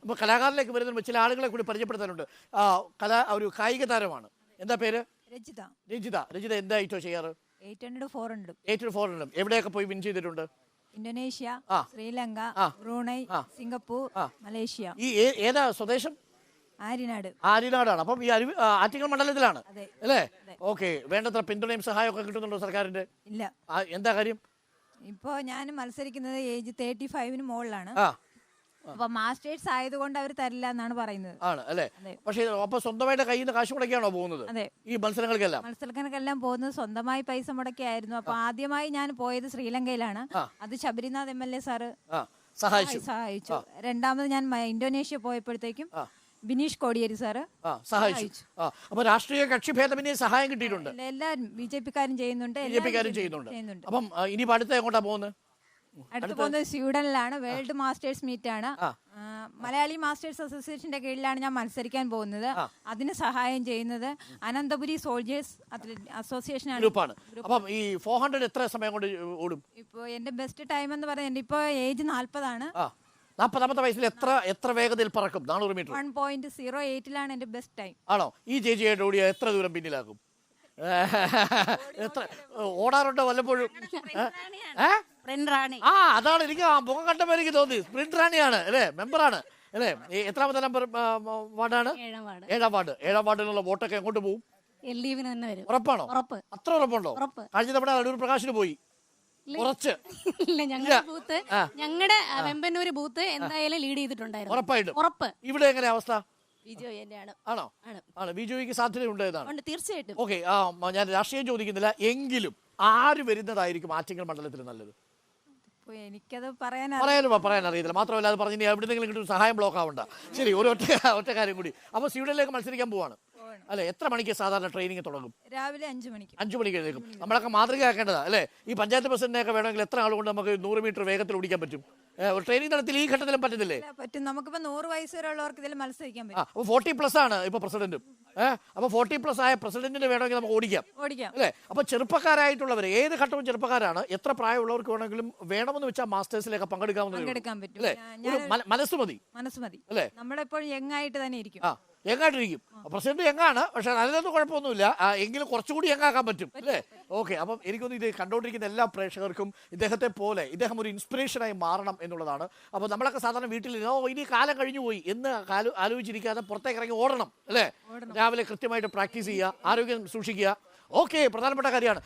അപ്പോൾ കലാകാരിലേക്ക് വരുന്ന ചില ആളുകളെ കൂടി പരിചയപ്പെടുത്താനുണ്ട്. ആ, കലാ ഒരു കായിക താരമാണ്. എന്താ പേര്? രജിത. രജിത. രജിത എന്താ ഐറ്റോ ചെയ്യാറ്? എയ്റ്റ് ഹൺഡ്രഡ് ഫോർ ഹൺഡ്രഡ് ഏറ്റവും എവിടെയൊക്കെ പോയി വിൻ ചെയ്തിട്ടുണ്ട്? Indonesia Sri Lanka Brunei Singapore Malaysia. ഈ ഏതാ സ്വദേശം? ആര്യനാട്. ആര്യനാടാണ്. അപ്പം ഈ അരുവി ആറ്റിങ്ങൽ മണ്ഡലത്തിലാണ്. അല്ലേ. ഓക്കെ. വേണ്ടത്ര പിന്തുണയും സഹായമൊക്കെ കിട്ടുന്നുണ്ടോ സർക്കാരിന്റെ ഇല്ല. എന്താ കാര്യം? ഇപ്പോ ഞാൻ മത്സരിക്കുന്നത് ഏജ് തേർട്ടി ഫൈവിന് മുകളിലാണ്. അപ്പൊ മാസ്റ്റേഴ്സ് ആയതുകൊണ്ട് അവർ തരില്ല എന്നാണ് പറയുന്നത്. ആണ് അല്ലേ. പക്ഷേ അപ്പൊ സ്വന്തമായിട്ട് കയ്യിൽ നിന്ന് കാശ് മുടക്കിയാണോ പോകുന്നത്? അതെ. ഈ മത്സരങ്ങൾക്കെല്ലാം? മത്സരങ്ങൾക്കെല്ലാം പോകുന്നത് സ്വന്തമായി പൈസ മുടക്കിയായിരുന്നു. അപ്പൊ ആദ്യമായി ഞാൻ പോയത് ശ്രീലങ്കയിലാണ്. അത് Sabarinath M L A sir സഹായിച്ചു. സഹായിച്ചു. രണ്ടാമത് ഞാൻ ഇന്തോനേഷ്യ പോയപ്പോഴത്തേക്കും ബിനീഷ് കോടിയേരി സാറ് സഹായിച്ചു. അപ്പൊ രാഷ്ട്രീയ കക്ഷി ഭേദമന്യേ സഹായം കിട്ടിയിട്ടുണ്ട്. എല്ലാ- എല്ലാവരും ബി ജെ പിക്കാരും ചെയ്യുന്നുണ്ട് ബി ജെ പിക്കാരും ചെയ്യുന്നുണ്ട്. ചെയ്യുന്നുണ്ട്. അപ്പം ഇനി അടുത്ത എങ്ങോട്ടാ പോകുന്നത്? അടുത്ത് പോകുന്നത് സ്വീഡനിലാണ് വേൾഡ് മാസ്റ്റേഴ്സ് മീറ്റ് ആണ് മലയാളി മാസ്റ്റേഴ്സ് അസോസിയേഷന്റെ കീഴിലാണ് ഞാൻ മത്സരിക്കാൻ പോകുന്നത്. അതിന് സഹായം ചെയ്യുന്നത് അനന്തപുരി സോൾജേഴ്സ് അസോസിയേഷൻ ആണ് ഗ്രൂപ്പാണ്. അപ്പം ഈ ഫോർ ഹൺഡ്രഡ് എത്ര സമയം കൊണ്ട് ഓടും? ഇപ്പോൾ എന്റെ ബെസ്റ്റ് ടൈം എന്ന് പറയുന്നത് ഇപ്പോ ഇപ്പോൾ ഏജ് നാൽപ്പതാണ്. നാൽപ്പതാമത്തെ വയസ്സിൽ എത്ര എത്ര വേഗതയിൽ പറക്കും? നാനൂറ് മീറ്റർ. വൺ പോയിന്റ് സീറോ എയ്റ്റിലാണ് എന്റെ ബെസ്റ്റ് ടൈം. ആണോ? ഈ ചേച്ചിയായിട്ട് ഓടിയ എത്ര ദൂരം പിന്നിലാക്കും എത്ര ഓടാറുണ്ടോ വല്ലപ്പോഴും? ആ അതാണ് എനിക്ക് ആ മുഖം കണ്ടപ്പോ എനിക്ക് തോന്നി. സ്പ്രിന്റ് റാണിയാണ് അല്ലേ? മെമ്പറാണ് അല്ലേ? എത്രാമത്തെ നമ്പർ വാർഡാണ്? ഏഴാം വാർഡ്. ഏഴാം വാർഡിലുള്ള വോട്ടൊക്കെ എങ്ങോട്ട് പോകും? എൽ തന്നെ വരും. ഉറപ്പാണോ? ഉറപ്പ്. അത്ര ഉറപ്പുണ്ടോ? ഉറപ്പ്. കഴിഞ്ഞ തവണ അടൂർ പ്രകാശിന് പോയി. കുറച്ച്. ഇല്ല ഞങ്ങളുടെ ബൂത്ത് ഞങ്ങളുടെ വെമ്പന്നൂര് ബൂത്ത് എന്തായാലും ലീഡ് ചെയ്തിട്ടുണ്ടായിരുന്നു. ഉറപ്പായിട്ടും. ഉറപ്പ്. ഇവിടെ എങ്ങനെ അവസ്ഥ? ആണോ. ആണ്? ബിജുവിക്ക് സാധ്യതയുണ്ട് എന്നാണ്? തീർച്ചയായിട്ടും. ഓക്കെ ഞാൻ രാഷ്ട്രീയം ചോദിക്കുന്നില്ല. എങ്കിലും ആര് വരുന്നതായിരിക്കും ആറ്റിങ്ങൽ മണ്ഡലത്തിൽ നല്ലത്? ഇപ്പോൾ എനിക്കത് പറയാൻ പറയാനും പറയാൻ അറിയത്തില്ല മാത്രമല്ല അത് പറഞ്ഞ് എവിടെ നിന്നെങ്കിലും കിട്ടും സഹായം ബ്ലോക്ക് ആവണ്ട. ശരി ഒരു ഒറ്റ ഒറ്റ കാര്യം കൂടി. അപ്പോൾ സ്വീഡനിലേക്ക് മത്സരിക്കാൻ പോവാണ്. അല്ലെ എത്ര മണിക്ക് സാധാരണ ട്രെയിനിങ് തുടങ്ങും? രാവിലെ അഞ്ചു മണിക്ക്. അഞ്ചു മണിക്ക് എഴുന്നേക്കും നമ്മളൊക്കെ മാതൃകയാക്കേണ്ടതാ അല്ലേ? ഈ പഞ്ചായത്ത് പ്രസിഡന്റിനെയൊക്കെ വേണമെങ്കിൽ എത്ര ആളുകൊണ്ട് നമുക്ക് നൂറ് മീറ്റർ വേഗത്തിൽ ഓടിക്കാൻ പറ്റും? ട്രെയിനിങ് നടത്തിൽ ഈ ഘട്ടത്തിലും പറ്റുന്നില്ലേ? പറ്റും. നമുക്കിപ്പോ നൂറ് വയസ്സ് വരെ ഉള്ളവർക്ക് ഇതിൽ മത്സരിക്കാൻ പറ്റും. ഫോർട്ടി പ്ലസ് ആണ് ഇപ്പൊ പ്രസിഡന്റും. ഏഹ് അപ്പോൾ ഫോർട്ടി പ്ലസ് ആയ പ്രസിഡന്റിന് വേണമെങ്കിൽ നമുക്ക് ഓടിക്കാം. ഓടിക്കാം. അല്ലെ? അപ്പൊ ചെറുപ്പക്കാരായിട്ടുള്ളവർ ഏത് ഘട്ടവും ചെറുപ്പക്കാരാണ് എത്ര പ്രായമുള്ളവർക്ക് വേണമെങ്കിലും വേണമെന്ന് വെച്ചാൽ മാസ്റ്റേഴ്സിലേക്ക് പങ്കെടുക്കാമെന്ന് പങ്കെടുക്കാൻ പറ്റും. അല്ലേ? ഞാൻ- ഒരു മന- മനസ്സ് മതി. മനസ്സ് മതി. അല്ലേ? നമ്മളെപ്പോഴും യങ് ആയിട്ട് തന്നെ ഇരിക്കും. യങ്ങായിട്ടിരിക്കും പ്രസിഡന്റ് എങ്ങാണ്? പക്ഷെ നല്ലതൊന്നും കുഴപ്പമൊന്നുമില്ല. എങ്കിലും കുറച്ചുകൂടി യങ്ങാക്കാൻ പറ്റും. അല്ലേ? ഓക്കെ അപ്പം എനിക്കൊന്ന് ഇത് കണ്ടുകൊണ്ടിരിക്കുന്ന എല്ലാ പ്രേക്ഷകർക്കും ഇദ്ദേഹത്തെ പോലെ ഇദ്ദേഹം ഒരു ഇൻസ്പിറേഷനായി മാറണം എന്നുള്ളതാണ്. അപ്പോൾ നമ്മളൊക്കെ സാധാരണ വീട്ടിൽ ഓ ഇനി കാലം കഴിഞ്ഞു പോയി. എന്ന് ആലോചിച്ചിരിക്കാതെ പുറത്തേക്ക് ഇറങ്ങി ഓടണം. അല്ലേ? രാവിലെ കൃത്യമായിട്ട് പ്രാക്ടീസ് ചെയ്യുക ആരോഗ്യം സൂക്ഷിക്കുക. ഓക്കെ പ്രധാനപ്പെട്ട കാര്യമാണ്.